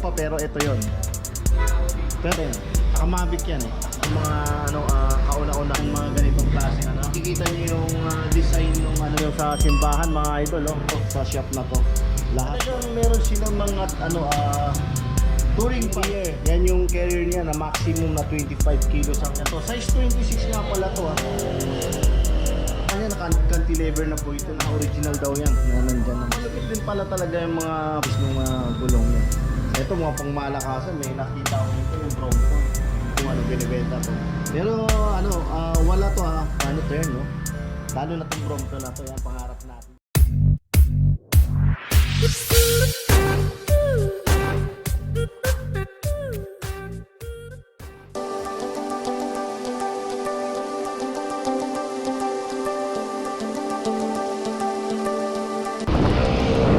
pa pero ito yon. Pero yan, saka Mavic yan eh. Yung mga ano, ah, kauna-una yung mga ganitong klase ano. Nakikita niyo yung ah, design ng ano yung sa simbahan mga idol oh, to, sa shop na to. Lahat Talagang meron silang mga ano ah touring gear. Yan yung carrier niya na maximum na 25 kilos ang ito. Size 26 nga pala to ah. Kanya naka-cantilever na po ito na original daw yan na nandyan na. Malapit din pala talaga yung mga ng mga gulong niya. Ito mga pangmalakasan, may nakita ko nito yung Bronco kung ano binibenta to. Pero ano, ah, wala to ha, ano to yan no? Lalo na itong Bronco na to, yan pangarap natin.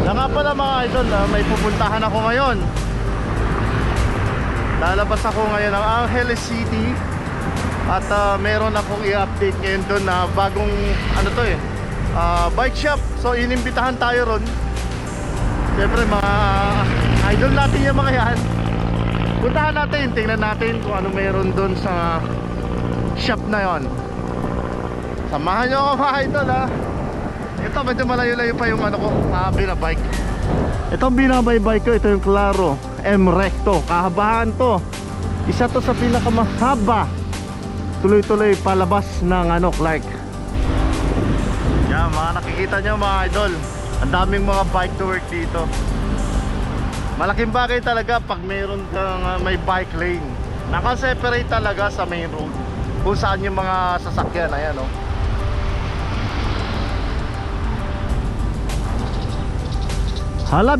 Nga pala mga idol, ah, may pupuntahan ako ngayon. Lalabas ako ngayon ng Angeles City at ah, meron akong i-update ngayon doon na bagong ano to eh, ah, bike shop. So inimbitahan tayo ron. Siyempre mga idol natin yung mga yan. Puntahan natin, tingnan natin kung ano meron doon sa shop na yon. Samahan nyo ako mga idol ha. Ito medyo malayo-layo pa yung ano ko, sabi na bike. Ito ang binabay bike ko, ito yung Claro M Recto. Kahabahan to. Isa to sa pinakamahaba. Tuloy-tuloy palabas ng ano, Clark. Yan, mga nakikita nyo mga idol. Ang daming mga bike to work dito. Malaking bagay talaga pag mayroon kang uh, may bike lane. Naka-separate talaga sa main road. Kung saan yung mga sasakyan, ayan oh. Hala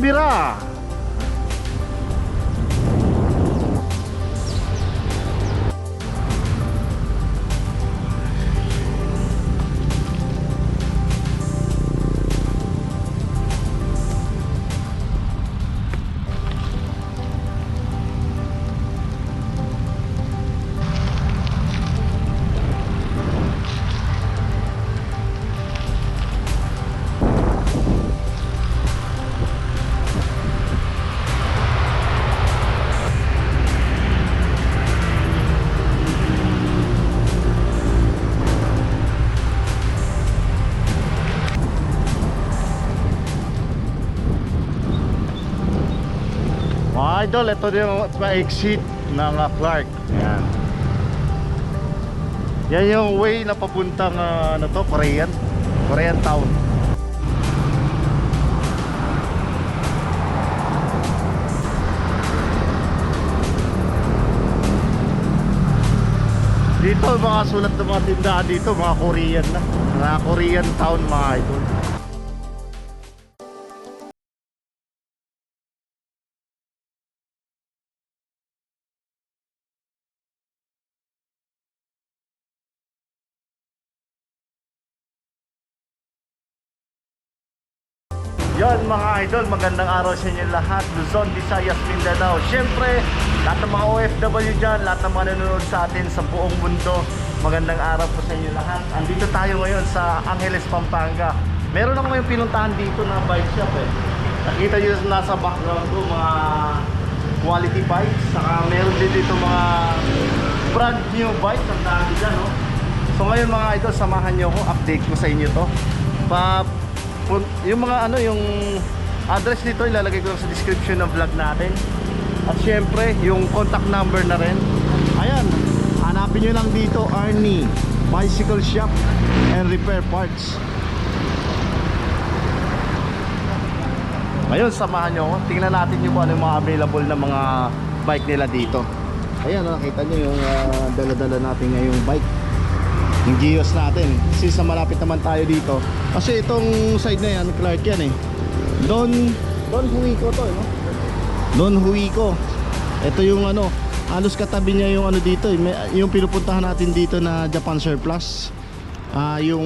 Mga idol, ito din yung pa-exit ng uh, Clark. Yan. Yan yung way na papuntang uh, ano to, Korean. Korean town. Dito mga sulat ng mga tindahan dito, mga Korean na. Mga Korean town mga idol. Mga idol, magandang araw sa inyo lahat. Luzon, Visayas, Mindanao. Siyempre, lahat ng mga OFW dyan Lahat ng mga nanonood sa atin sa buong mundo Magandang araw po sa inyo lahat. Andito tayo ngayon sa Angeles, Pampanga. Meron ako ngayong pinuntahan dito na bike shop eh. Nakita nyo nasa background ko mga quality bikes Saka meron din dito mga brand new bikes Ang dami dyan no? So ngayon mga idol, samahan nyo ako. Update ko sa inyo to. Pa yung mga ano yung address nito ilalagay ko sa description ng vlog natin. At syempre yung contact number na rin. Ayan hanapin nyo lang dito Arnie. Bicycle Shop and Repair Parts. Ngayon samahan nyo ako. Tingnan natin yung ano yung mga available na mga bike nila dito. Ayan nakita nyo yung ah, dala-dala natin ngayong bike yung Gios natin. Kasi sa malapit naman tayo dito. Kasi itong side na yan Clark yan eh. Don Don Huico to eh, no? Don Huico ito yung ano halos katabi niya yung ano dito eh. May, yung pinupuntahan natin dito na Japan Surplus. Ah yung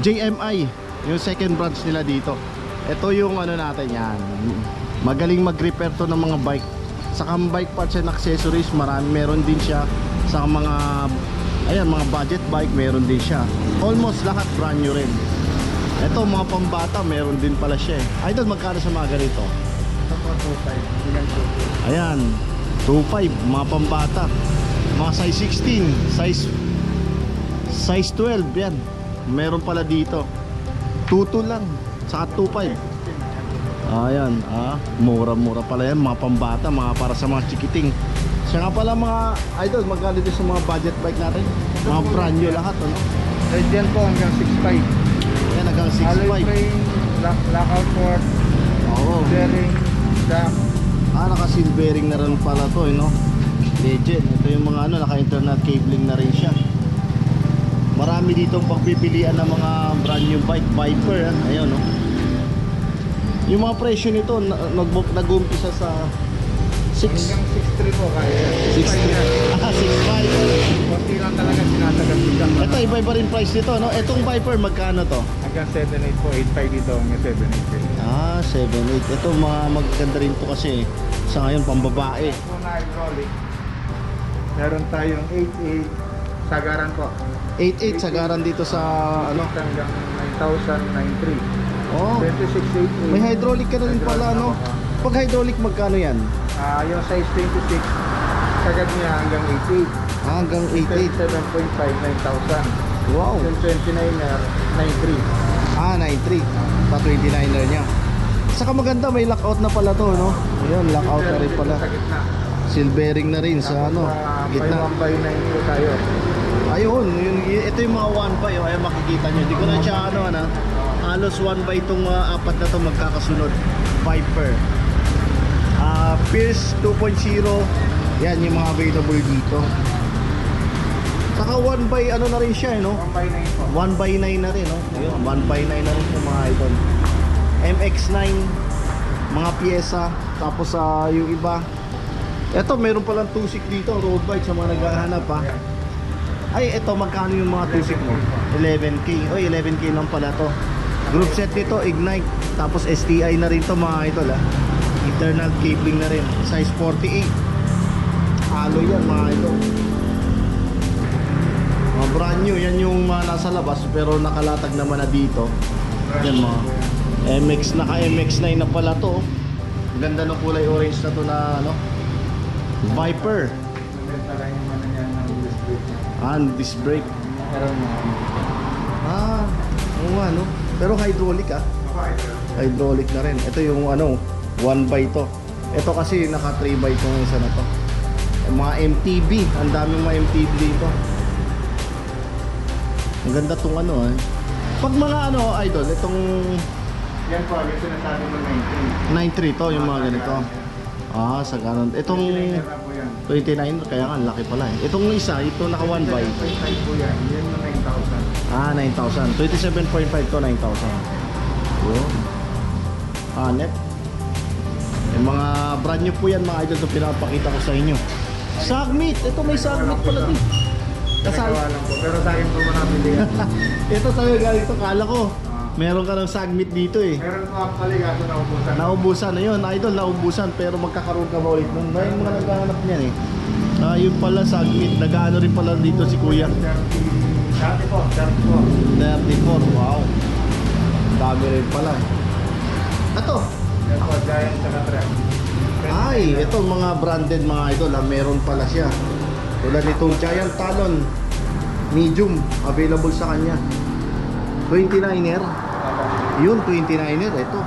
JMI yung second branch nila dito. Ito yung ano natin yan. Magaling mag-repair to ng mga bike. Saka bike parts and accessories marami meron din siya sa mga ayan mga budget bike meron din siya almost lahat brand new rin ito mga pambata meron din pala siya eh idol magkano sa mga ganito Ayan, 2.5, mga pambata. Mga size 16, size size 12 yan. Meron pala dito. 2.2 lang, saka 2.5. Ayan, ah, mura-mura pala yan, mga pambata, mga para sa mga chikiting. Siya nga pala mga idol, magkano din sa mga budget bike natin? Mga brand new lahat, ano? Eh, dyan po hanggang 6.5. Yan, hanggang Alloy 6.5. frame, lock, lockout port, Oo. bearing, jack. Ah, naka-silvering na rin pala to, eh, no? Legend. Ito yung mga ano, naka-internet cabling na rin siya. Marami ditong pagpipilian ng mga brand new bike, Viper, ah. ayun, no? Yung mga presyo nito, na- nag- nag-umpisa sa 6 Hanggang 6.3 po kaya. 6 yan. Ah, 6.5 Konti lang talaga sinasagat bigla. Ito, iba-iba rin price nito, no? Itong Viper, magkano to? Hanggang 7.8 po, 8.5 dito, hanggang 7.8 po. Ah, 7.8 Ito, mga maganda rin to kasi sa ngayon, pambabae Po na hydraulic. Meron tayong 8.8 sagaran po. 8.8 sagaran dito sa, ano? Hanggang 9,093. Oh, 26.88. may hydraulic ka na rin pala, no? Pag hydraulic, magkano yan? Ah, yung size 26, sagad niya hanggang 88. Ah, hanggang 8.8 7.5, 9,000. Wow Yung 29er, 93. Ah, 9.3 Pa 29er niya Saka maganda, may lockout na pala to, no? Ayan, lockout na rin pala Sa gitna. Silvering na rin sa ano, ah, gitna 1 by 9 po tayo. Ayun, yun, y- ito yung mga 1 by, oh, ayan makikita nyo. Hindi ko na siya ano, ano, halos 1 by itong ah, apat na to magkakasunod. Viper. Ah, Pierce 2.0. Yan yung mga available dito. Saka 1 by ano na rin siya, eh, no? 1 by 9 po. 1 by 9 na rin, no? Ayun, 1 by 9 na rin yung mga idol. MX9, mga pyesa, tapos sa yung iba. Eto, meron palang tusik dito, road bike sa mga naghahanap ha. Ay, eto, magkano yung mga tusik mo? 11k. Oy, 11k lang pala to. Group set nito, Ignite. Tapos STI na rin to mga idol ha. Internal cabling na rin. Size 48. Alloy yan mga idol. Mga brand new, yan yung mga nasa labas pero nakalatag naman na dito. Yan mga MX, naka MX9 na pala to. Ganda ng kulay orange na to na ano. Viper. Ano niya. Ah, disc brake. Ah, oo nga no. Pero hydraulic ah. Hydraulic na rin. Ito yung ano, 1 by to. Ito kasi naka 3 by tong isa na to. Yung mga MTB, ang daming mga MTB dito. Ang ganda tong ano eh. Pag mga ano, idol, itong Yan po, yung sinasabi mo 9.3 93. to, yung mga ganito. Ah, sa ganun. Itong 29 na po yan. 29, kaya nga, laki pala eh. Itong isa, ito naka 1 by. 7.5 po yan. Yan yung 9,000. Ah, 9,000. 27.5 to 9,000. Yun. Hanep. Yung mga brand new po yan mga idol na pinapakita ko sa inyo. Sagmit! Ito may sagmit pala din. Kasal. Nagawa lang po. Pero sa akin po manabili yan. Ito talaga galing to. Kala ko. Ah. Meron ka ng sagmit dito eh. Meron po actually kaso naubusan. Naubusan na yun. Idol, naubusan. Pero magkakaroon ka ba ulit nun? May mga naghahanap niyan eh. Ah, yun pala sagmit. Nag-ano rin pala dito si kuya. 30. Dati po, dati po. 34. Wow. Dami rin pala. Ito. Po, giant sa trap. Ay, ito mga branded mga idol, ah, meron pala siya. Tulad nitong Giant Talon Medium, available sa kanya. 29er. Yun, 29er, ito.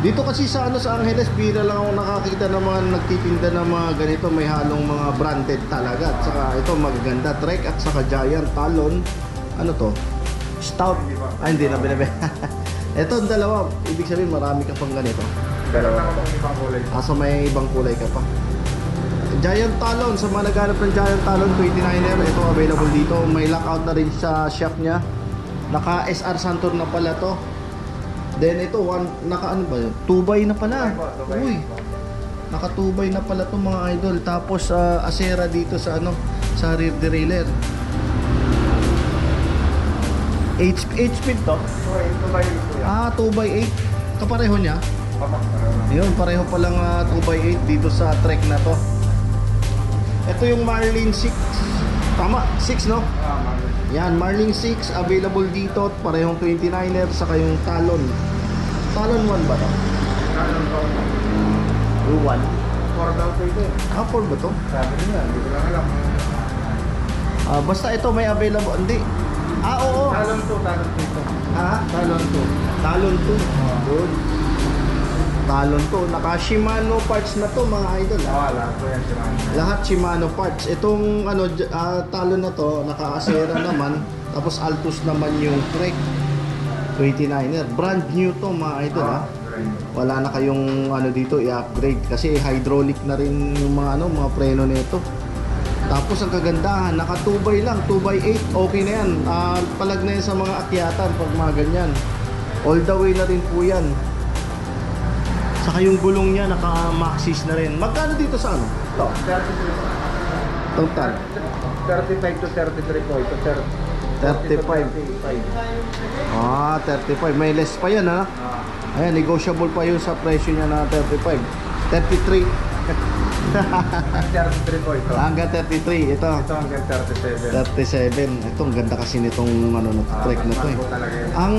Dito kasi sa ano sa Angeles, bira lang ako nakakita ng mga nagtitinda ng mga ganito, may halong mga branded talaga. At saka ito magaganda, Trek at saka Giant Talon. Ano to? Stout. Ah, hindi na binibenta. ito ang dalawa, ibig sabihin marami ka pang ganito. Dalawa. Ah, so may ibang kulay ka pa. Giant Talon, sa mga naghanap ng Giant Talon 29er, ito available dito. May lockout na rin sa shop niya. Naka SR Santor na pala to. Then ito, one, naka ano ba yun? 2 by na pala. Uy, naka 2 by na pala to mga idol. Tapos ah, Acera dito sa ano, sa rear derailleur. 8 speed to? Yung? Ah, 2 by 8. Kapareho niya? Yun, pareho palang uh, 2x8 dito sa trek na to. Ito yung Marlin 6. Tama, 6 no? Ah. Yan, Marlin 6 available dito. Parehong 29er saka yung Talon. Talon 1 ba to? Kanon po. Luwan. Four daw po ito. Ah, Ford ba to? Sabi nila, hindi ko lang alam. Ah, basta ito may available. Hindi. Ah, oo. Talon to, talon to ito. Ha? Talon to. Talon to. Good. Talon to. Naka Shimano parts na to mga idol. Oo, ah. alam ko yan si Manny. Lahat Shimano parts. Itong ano ah, talon na to, naka-asera naman. Tapos Altus naman yung Trek 29er. Brand new to mga idol ha. Wala na kayong ano dito i-upgrade kasi hydraulic na rin yung mga ano mga preno nito. Tapos ang kagandahan, naka 2x lang, 2x8, okay na yan. Ah, palag na yan sa mga akyatan pag mga ganyan. All the way na rin po yan. Saka yung gulong niya naka-maxis na rin. Magkano dito sa ano? Ito, 33 po. Total. 35 to 33 po. Ito, 30 35. Ah, 35. May less pa yan ha. Ah, Ayan, negotiable pa yun sa presyo niya na 35. 33. 33 po ito. Hanggang 33. Ito. Ito hanggang 37. 37. Ito, ang ganda kasi nitong ano, na Ah, trek na to eh. Ang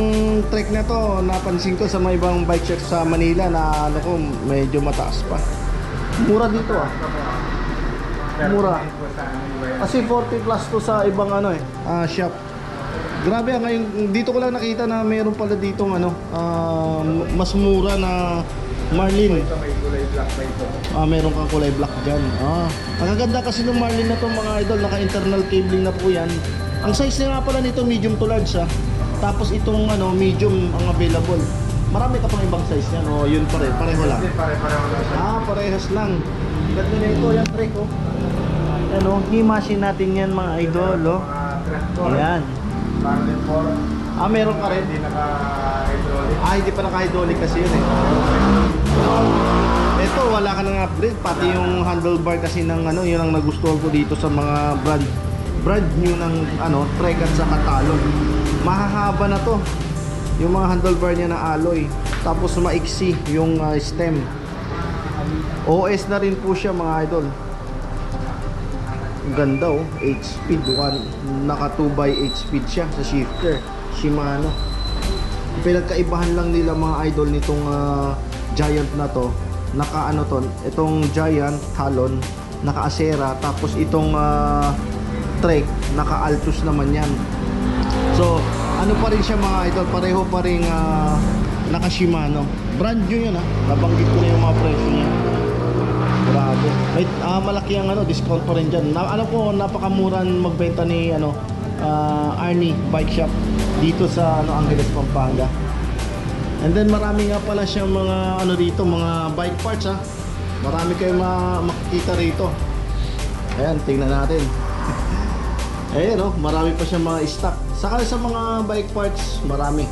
trek na to, napansin ko sa mga ibang bike shop sa Manila na ano ko, medyo mataas pa. Mura dito ah. Mura. 39 po sa ano. Kasi 40 plus to sa ibang ano eh, ah, shop. Grabe ah, ngayon dito ko lang nakita na mayroon pala dito ano, ah, mas mura na Marlin. Ito may kulay black pa ito. Ah, meron kang kulay black dyan. Ah, ang ganda kasi ng Marlin na to mga idol, naka-internal cabling na po yan. Ang size na nga pala nito medium to large ah. Tapos itong ano, medium ang available. Marami ka pang ibang size niyan. Oh, yun pare, pareho lang. Pare-pareho lang. Ah, parehas lang. Ganda na ito, yan trek oh. Ano, himasin natin yan mga idol, oh. Ayan. Marlin 4. Ah, meron ka rin. Hindi naka-hydraulic. Ah, hindi pa naka-hydraulic kasi yun eh. Ito, wala ka nang upgrade. Pati yung handlebar kasi ng ano, yun ang nagustuhan ko dito sa mga brand brand new ng ano, Trek at sa Talon. Mahahaba na to. Yung mga handlebar niya na alloy. Tapos maiksi yung ah, stem. OS na rin po siya mga idol. Ganda oh, 8 speed, one, naka 2 by 8 speed siya sa shifter. Shimano. Pinagkaibahan lang nila mga idol nitong ah, Giant na to. Naka ano to, itong Giant Talon, naka Acera, tapos itong ah, Trek, naka Altus naman yan. So, ano pa rin siya mga idol, pareho pa rin ah, naka Shimano. Brand new yun ah, nabanggit ko na yung mga presyo niya. Grabe. May ah, malaki ang ano, discount pa rin dyan. Na, alam ko, napakamuran magbenta ni ano, ah, Arnie Bike Shop dito sa ano, Angeles, Pampanga. And then marami nga pala siyang mga ano dito, mga bike parts ha. Marami kayong ma makikita rito. Ayan, tingnan natin. Ayan oh, marami pa siyang mga stock. Saka sa mga bike parts, marami.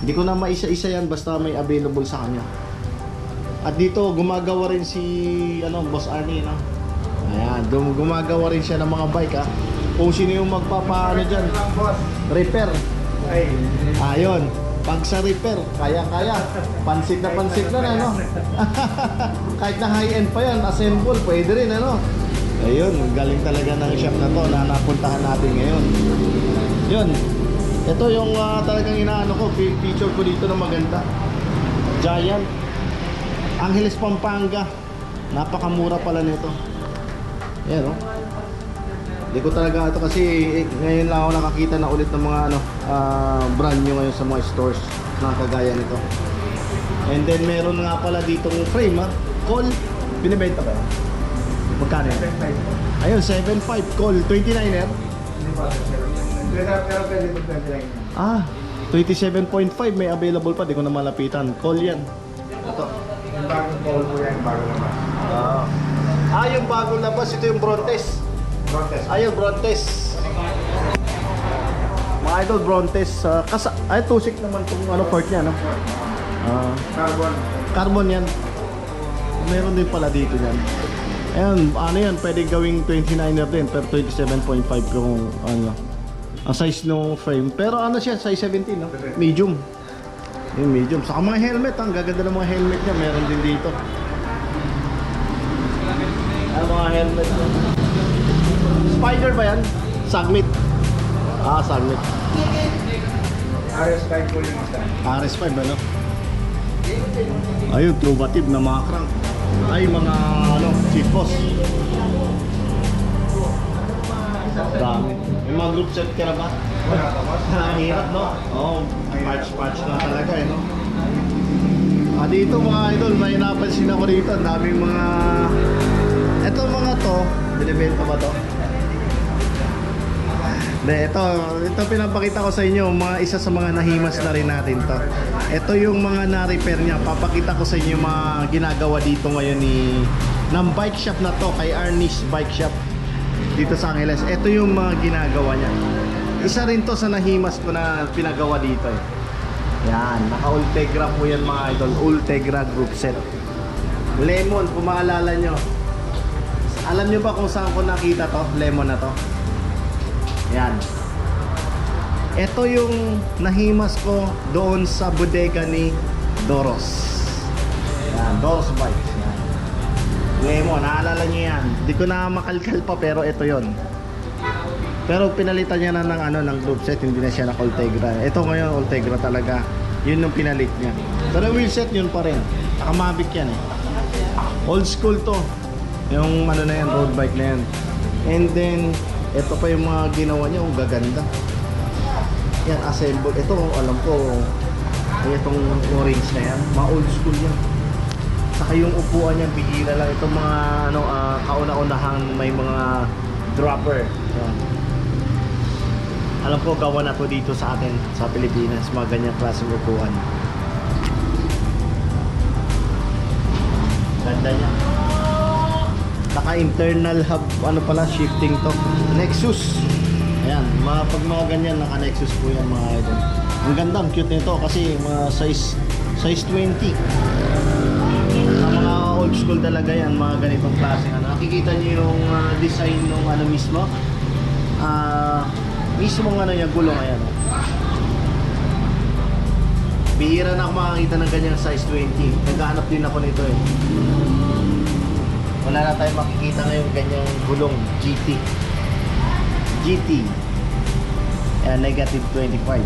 Hindi ko na maisa-isa yan basta may available sa kanya. At dito gumagawa rin si ano, Boss Arnie no. Ayan, gum- gumagawa rin siya ng mga bike ha. Kung sino yung magpapaano boss. repair. Ay, Ayun, pag sa repair, kaya-kaya. Pansit na pansit na na, no? Kahit na high-end pa yan, assemble, pwede rin, ano? Ayun, galing talaga ng shop na to na napuntahan natin ngayon. Yun, ito yung ah, talagang inaano ko, fe- feature ko dito na maganda. Giant. Angeles, Pampanga. Napakamura pala nito. Yan, no? Hindi ko talaga ito kasi eh, ngayon lang ako nakakita na ulit ng mga ano, ah, brand new ngayon sa mga stores na kagaya nito. And then meron nga pala ditong frame ha. Call, binibenta ba? Magkano yan? 25 po. Ayun, 7.5 call, 29er. Hindi po, sir. Pero pero pwede po 29 yan. Ah, 27.5 may available pa, di ko na malapitan. Call yan. Ito. Yung bagong call po yan, bago naman. Ah, ah yung bagong labas, ito yung Brontes. Protest. Ayun, Brontes. Mga idol, Brontes. Uh, kasa ay, tusik naman itong ano, part niya, no? Ah, Carbon. carbon yan. Meron din pala dito yan. Ayan, ano yan, pwede gawing 29er din, pero 27.5 kung ano. Ang size ng frame. Pero ano siya, size 17, no? Medium. Yung medium. Saka mga helmet, ang gaganda ng mga helmet niya, meron din dito. Ano mga helmet niya? Spider ba yan? Sagmit. Ah, Sagmit. RS5 po yung isa. RS5 ano? Ayun, trubative na mga crank. Ay, mga ano, seat boss. Dami. May mga group set ka na ba? Ang hirap, no? Oo, patch-patch na talaga, eh, no? Ah, dito mga idol, may napansin ako dito. Ang daming mga... Ito mga to, binibenta ba to? Hindi, ito, ito pinapakita ko sa inyo, mga isa sa mga nahimas na rin natin to. Ito yung mga na-repair niya. Papakita ko sa inyo yung mga ginagawa dito ngayon ni ng bike shop na to, kay Arnis Bike Shop dito sa Angeles. Ito yung mga ginagawa niya. Isa rin to sa nahimas ko na pinagawa dito eh. Yan, naka Ultegra po yan mga idol. Ultegra group set. Lemon, kung maalala nyo. Alam nyo ba kung saan ko nakita to? Lemon na to. Yan. Ito yung nahimas ko doon sa bodega ni Doros. Yan, Doros Bikes. Yan. Lemon, naalala nyo yan. Di ko na makalkal pa pero ito yon. Pero pinalitan niya na ng ano ng group set, hindi na siya na Ultegra. Ito ngayon Ultegra talaga. Yun yung pinalit niya. Pero wheel set yun pa rin. Nakamabic yan eh. Old school to. Yung ano na yan, road bike na yan. And then, ito pa yung mga ginawa niya, ang gaganda. Yan, assemble. Ito, alam ko, ay itong orange na yan. Mga old school yan. Saka yung upuan niya, bihira lang. Itong mga ano, ah, kauna-unahang may mga dropper. Yan. Alam ko, gawa na to dito sa atin, sa Pilipinas, mga ganyang klaseng upuan. Ganda niya. Saka internal hub, ano pala, shifting to. Nexus. Ayan, mga, pag mga ganyan, naka-Nexus po yan mga idol. Ang ganda, ang cute nito kasi mga size, size 20. Sa mga old school talaga yan, mga ganitong klase. Ano. Nakikita niyo yung ah, design ng ano mismo. Ah, mismo ano yung gulong, ayan. Bihira na ako makakita ng ganyang size 20. Naghahanap din ako nito eh. Wala na tayong makikita ngayon ganyang gulong GT. GT. Ayan, negative 25.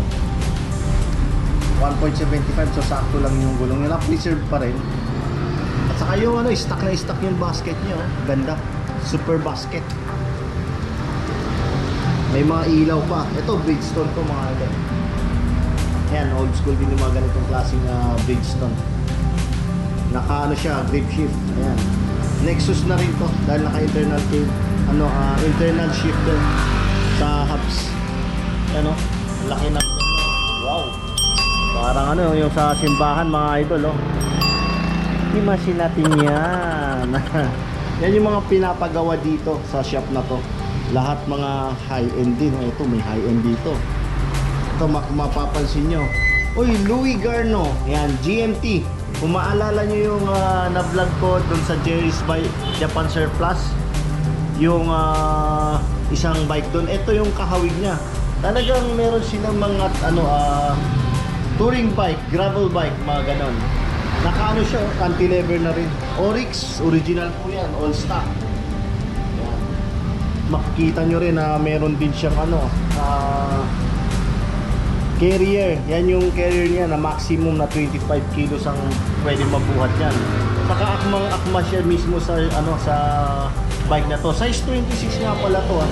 1.75 so sakto lang yung gulong nila. Preserve pa rin. At saka yung ano, stock na stock yung basket niya. Oh. Ganda. Super basket. May mga ilaw pa. Ito, Bridgestone to mga ito. Ayan, old school din yung mga ganitong klaseng uh, Bridgestone. Naka ano siya, grip shift. Ayan. Nexus na rin to dahil naka internal cable, ano, ah, internal shifter sa hubs. Ano? Laki na. Wow. Parang ano, yung sa simbahan mga idol, oh. Imasin natin yan. yan yung mga pinapagawa dito sa shop na to. Lahat mga high-end din. Ito, may high-end dito. Ito, mapapansin nyo. Uy, Louis Garno. Yan, GMT. Kung maalala nyo yung ah, na-vlog ko dun sa Jerry's by Japan Surplus, yung ah, isang bike doon, ito yung kahawig niya. Talagang meron silang mga ano, ah, touring bike, gravel bike, mga ganon. Nakaano siya, oh, cantilever na rin. Oryx, original po yan, all stock. Yan. Makikita nyo rin na meron din siyang ano, ah, carrier. Yan yung carrier niya na maximum na 25 kilos ang pwede mabuhat yan. Saka akmang akma siya mismo sa ano sa bike na to. Size 26 nga pala to ah.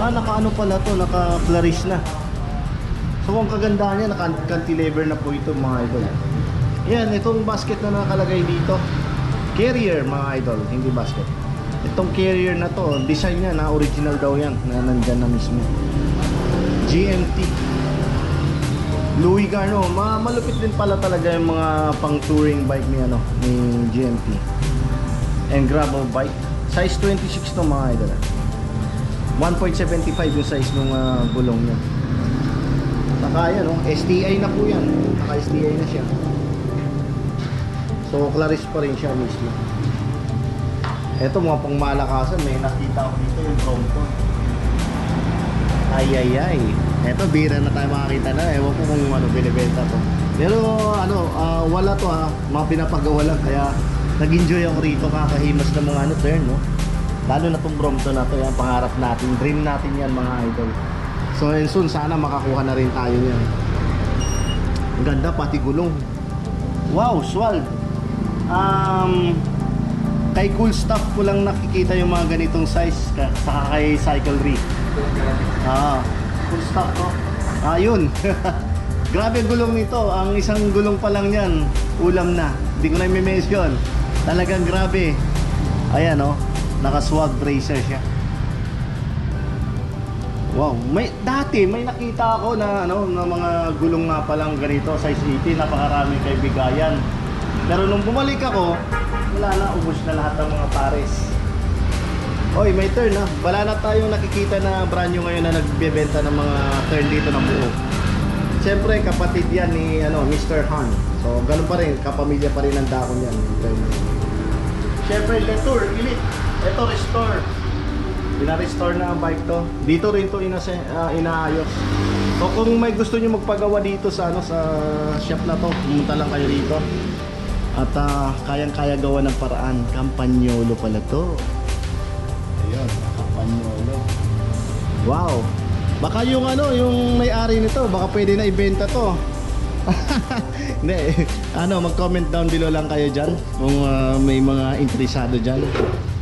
Ah, naka ano pala to, naka Claris na. So ang kagandahan niya, naka cantilever na po ito mga idol. Yan, itong basket na nakalagay dito. Carrier mga idol, hindi basket. Itong carrier na to, design niya na original daw yan, na nandyan na mismo. GMT. Louis Garno, ma malupit din pala talaga yung mga pang touring bike ni ano ni GMT. And gravel bike. Size 26 to mga idol. 1.75 yung size ng uh, gulong niya. Saka yan, oh, STI na po yan. Naka STI na siya. So, Claris pa rin siya mismo. Ito mga pang malakasan, may nakita ko dito yung Brompton. Ay ay ay. Eto bira na tayo makakita na. Ewan ko kung ano binibenta to. Pero ano, ah, wala to ha. Mga pinapagawa lang kaya nag-enjoy ako rito kakahimas ng mga ano turn no. Lalo na tong Brompton na to, yan pangarap natin, dream natin yan mga idol. So and soon sana makakuha na rin tayo yan. Ang ganda pati gulong. Wow, swal. Um, kay Cool Stuff ko lang nakikita yung mga ganitong size saka kay Cycle Re. Ah, Cool Stuff to. Ah. Grabe gulong nito. Ang isang gulong pa lang yan, ulam na. Hindi ko na i-mention. Talagang grabe. Ayan oh, naka-swag bracer siya. Wow, may dati may nakita ako na ano na mga gulong nga palang ganito size 80, napakarami kay bigayan. Pero nung bumalik ako, wala na ubos na lahat ng mga pares. Oy, may turn na. Wala na tayong nakikita na brand new ngayon na nagbebenta ng mga turn dito ng buo. Siyempre, kapatid yan ni ano, Mr. Han. So, ganun pa rin, kapamilya pa rin ang dakon yan. Siyempre, Letour, Elite. Ito, restore. Pina-restore na ang bike to. Dito rin to inase, ah, inaayos. So kung may gusto niyo magpagawa dito sa ano sa shop na to, pumunta lang kayo dito. At ah, kayang-kaya gawa ng paraan. Campagnolo pala to. Ayun, Campagnolo. Wow. Baka yung ano, yung may-ari nito, baka pwede na ibenta to. Hindi, ano, mag-comment down below lang kayo dyan kung ah, may mga interesado dyan.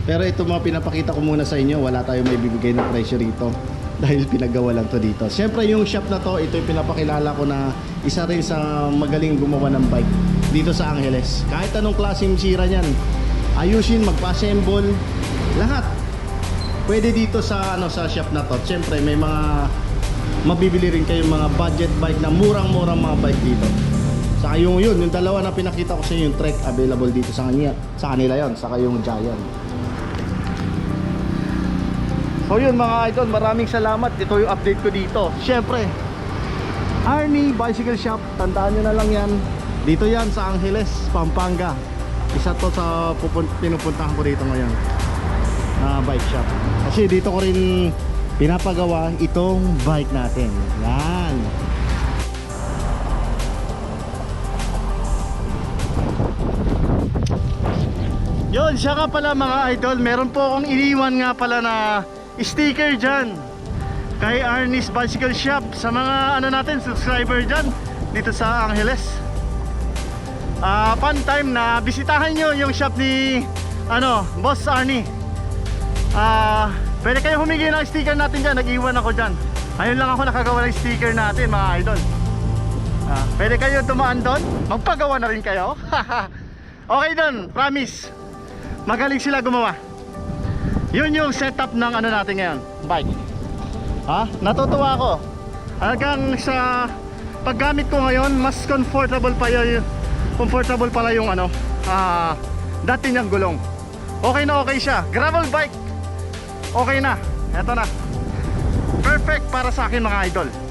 Pero ito mga pinapakita ko muna sa inyo, wala tayong may bibigay ng presyo rito dahil pinagawa lang to dito. Siyempre yung shop na to, ito yung pinapakilala ko na isa rin sa magaling gumawa ng bike dito sa Angeles. Kahit anong klaseng sira niyan, ayusin, magpa-assemble, lahat. Pwede dito sa ano sa shop na to. Siyempre may mga mabibili rin kayong mga budget bike na murang-murang mga bike dito. Saka yung yun, yung dalawa na pinakita ko sa inyo, yung Trek available dito sa kanya, sa kanila yon, saka yung Giant. So yun mga idol, maraming salamat. Ito yung update ko dito. Siyempre, Arnie Bicycle Shop, tandaan nyo na lang yan. Dito yan sa Angeles, Pampanga. Isa to sa pinupuntahan ko dito ngayon na bike shop. Kasi dito ko rin pinapagawa itong bike natin. Yan. Yun, siya nga pala mga idol. Meron po akong iniwan nga pala na sticker dyan. Kay Arnis Bicycle Shop. Sa mga ano natin, subscriber dyan. Dito sa Angeles. Ah, fun time na bisitahan nyo yung shop ni ano, Boss Arnie. Ah, pwede kayo humingi ng sticker natin dyan. Nag-iwan ako dyan. Ayun lang ako nakagawa ng sticker natin mga idol. Ah, pwede kayo tumaan doon? Magpagawa na rin kayo? okay doon, promise. Magaling sila gumawa. Yun yung setup ng ano natin ngayon, bike. Ha? Natutuwa ako. Hanggang sa paggamit ko ngayon, mas comfortable pa yun. Comfortable pala yung ano, ah, dati niyang gulong. Okay na okay siya. Gravel bike. Okay na. Eto na. Perfect para sa akin mga idol.